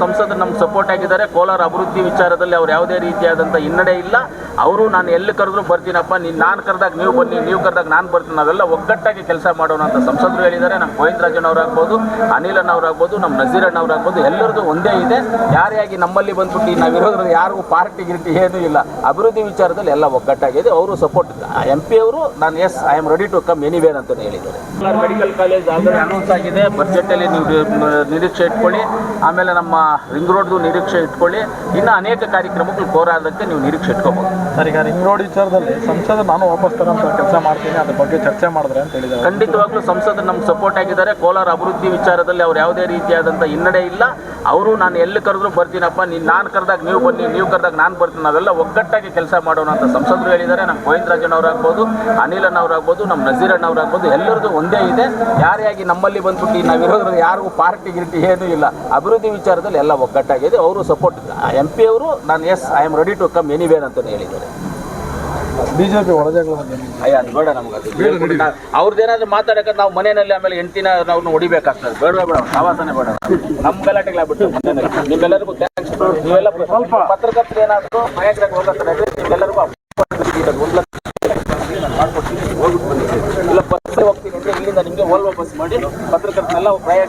ಸಂಸದರು ನಮ್ಗೆ ಸಪೋರ್ಟ್ ಆಗಿದ್ದಾರೆ. ಕೋಲಾರ ಅಭಿವೃದ್ಧಿ ವಿಚಾರದಲ್ಲಿ ಅವ್ರು ಯಾವುದೇ ರೀತಿಯಾದಂಥ ಹಿನ್ನಡೆ ಇಲ್ಲ. ಅವರು ನಾನು ಎಲ್ಲಿ ಕರೆದ್ರು ಬರ್ತೀನಪ್ಪ. ನೀನು ನಾನು ಕರೆದಾಗ ನೀವು ಬನ್ನಿ, ನೀವು ಕರೆದಾಗ ನಾನು ಬರ್ತೀನಿ. ನಾವೆಲ್ಲ ಒಗ್ಗಟ್ಟಾಗಿ ಕೆಲಸ ಮಾಡೋಣ ಅಂತ ಸಂಸದರು ಹೇಳಿದ್ದಾರೆ. ನಮ್ಮ ಗೋವಿಂದರಾಜನವರಾಗ್ಬೋದು ಅನಿಲನ್ ಅವರಾಗ್ಬೋದು ನಮ್ಮ ನಜೀರಣ್ಣ ಅವರಾಗ್ಬೋದು ಎಲ್ಲರದು ಒಂದೇ ಇದೆ. ಯಾರೇ ಆಗಿ ನಮ್ಮಲ್ಲಿ ಬಂದ್ಬಿಟ್ಟು ನಾವಿರೋದ್ರಲ್ಲಿ ಯಾರಿಗೂ ಪಾರ್ಟಿ ಗಿರ್ಟಿ ಏನೂ ಇಲ್ಲ. ಅಭಿವೃದ್ಧಿ ವಿಚಾರದಲ್ಲಿ ಎಲ್ಲ ಒಗ್ಗಟ್ಟಾಗಿದೆ. ಅವರು ಸಪೋರ್ಟ್ ಎಂ ಪಿ ಅವರು, ನಾನು yes I am ready to come anywhere ಅಂತ ಹೇಳಿದ್ದಾರೆ. ಮೆಡಿಕಲ್ ಕಾಲೇಜ್ ಆಲ್ರೆಡಿ ಅನೌನ್ಸ್ ಆಗಿದೆ. ಬಜೆಟಲ್ಲಿ ನೀವು ನಿರೀಕ್ಷೆ ಇಟ್ಕೊಳ್ಳಿ. ಆಮೇಲೆ ನಮ್ಮ ರಿಂಗ್ ರೋಡ್ದು ನಿರೀಕ್ಷೆ ಇಟ್ಕೊಳ್ಳಿ. ಇನ್ನು ಅನೇಕ ಕಾರ್ಯಕ್ರಮಗಳು ಕೋರಾದಕ್ಕೆ ನೀವು ನಿರೀಕ್ಷೆ ಇಟ್ಕೋಬಹುದು. ಸರ್ ಈಗ ರಿಂಗ್ ರೋಡ್ ವಿಚಾರದಲ್ಲಿ ಸಂಸದ ನಾನು ವಾಪಸ್ ತರೋಂಥ ಕೆಲಸ ಮಾಡ್ತೀನಿ ಅದ್ರ ಬಗ್ಗೆ ಚರ್ಚೆ ಮಾಡಿದ್ರೆ ಅಂತ ಹೇಳಿದ್ದಾರೆ. ಖಂಡಿತವಾಗ್ಲೂ ಸಂಸದರು ನಮ್ಗೆ ಸಪೋರ್ಟ್ ಆಗಿದ್ದಾರೆ. ಕೋಲಾರ ಅಭಿವೃದ್ಧಿ ವಿಚಾರದಲ್ಲಿ ಅವ್ರು ಯಾವುದೇ ರೀತಿಯಾದಂಥ ಹಿನ್ನಡೆ ಇಲ್ಲ. ಅವರು ನಾನು ಎಲ್ಲಿ ಕರೆದ್ರು ಬರ್ತೀನಪ್ಪ ನೀನು ನಾನು ಕರೆದಾಗ ನೀವು ಬನ್ನಿ ನೀವು ಕರೆದಾಗ ನಾನು ಬರ್ತೀನಿ. ನಾವೆಲ್ಲ ಒಗ್ಗಟ್ಟಾಗಿ ಕೆಲಸ ಮಾಡೋಣ ಅಂತ ಸಂಸದರು ಹೇಳಿದ್ದಾರೆ. ನಮ್ಮ ಗೋವಿಂದರಾಜನವರಾಗ್ಬೋದು ಅನಿಲನ್ ಅವರಾಗ್ಬೋದು ನಮ್ಮ ನಜೀರಣ್ಣ ಅವರಾಗ್ಬೋದು ಎಲ್ಲರದ್ದು ಒಂದೇ ಇದೆ. ಯಾರೇ ಆಗಿ ನಮ್ಮಲ್ಲಿ ಬಂದ್ಬಿಟ್ಟು ನಾವಿರೋದ್ರಲ್ಲಿ ಯಾರಿಗೂ ಪಾರ್ಟಿ ಗಿರ್ಟಿ ಏನೂ ಇಲ್ಲ. ಅಭಿವೃದ್ಧಿ ವಿಚಾರದಲ್ಲಿ ಎಲ್ಲ ಒಗ್ಗಟ್ಟಾಗಿದೆ. ಅವರು ಸಪೋರ್ಟ್ ಎಂ ಪಿ ಅವರು ನಾನು yes I am ready to come anywhere ಅಂತ ಹೇಳಿದ್ದಾರೆ. ಬಿಜೆಪಿ ಅಯ್ಯ ಅದು ಬೇಡ ನಮ್ಗೆ ಅದು. ಅವ್ರದ್ದೇನಾದ್ರೂ ಮಾತಾಡಕ್ಕೆ ನಾವು ಮನೆಯಲ್ಲಿ ಆಮೇಲೆ ಹೆಂಡ್ತಿನ ನಾವು ಹೊಡಿಬೇಕಾಗ್ತದೆ. ಬೇಡ ಬೇಡ ಆವಾಸನೆ ಬೇಡ. ನಮ್ಮ ಗಲಾಟೆಗಳಾಗ್ಬಿಟ್ಟು ಬಿಟ್ಟು ನಿಮ್ಮೆಲ್ಲರಿಗೂ ಥ್ಯಾಂಕ್ಸ್ ನೀವೆಲ್ಲ ಸ್ವಲ್ಪ. ಪತ್ರಕರ್ತರು ಏನಾದರೂ ಮನೆಯಾಗ ಹೋಗ್ತಾರೆ ನಿಮ್ಮೆಲ್ಲರಿಗೂ ಒಂದು ಲಕ್ಷ ಮಾಡ್ಕೊಡ್ತೀನಿ. ಹೋಗ್ಬಿಟ್ಟು ಬಂದಿದ್ದೀವಿ ಇಲ್ಲ ಬಸ್ ಹೋಗ್ತೀನಿ ಅಂದ್ರೆ ಇಲ್ಲಿಂದ ನಿಮಗೆ ಓಲ್ವೋ ಬಸ್ ಮಾಡಿ ಪತ್ರಕರ್ತನೆಲ್ಲ ಪ್ರಯಾಣ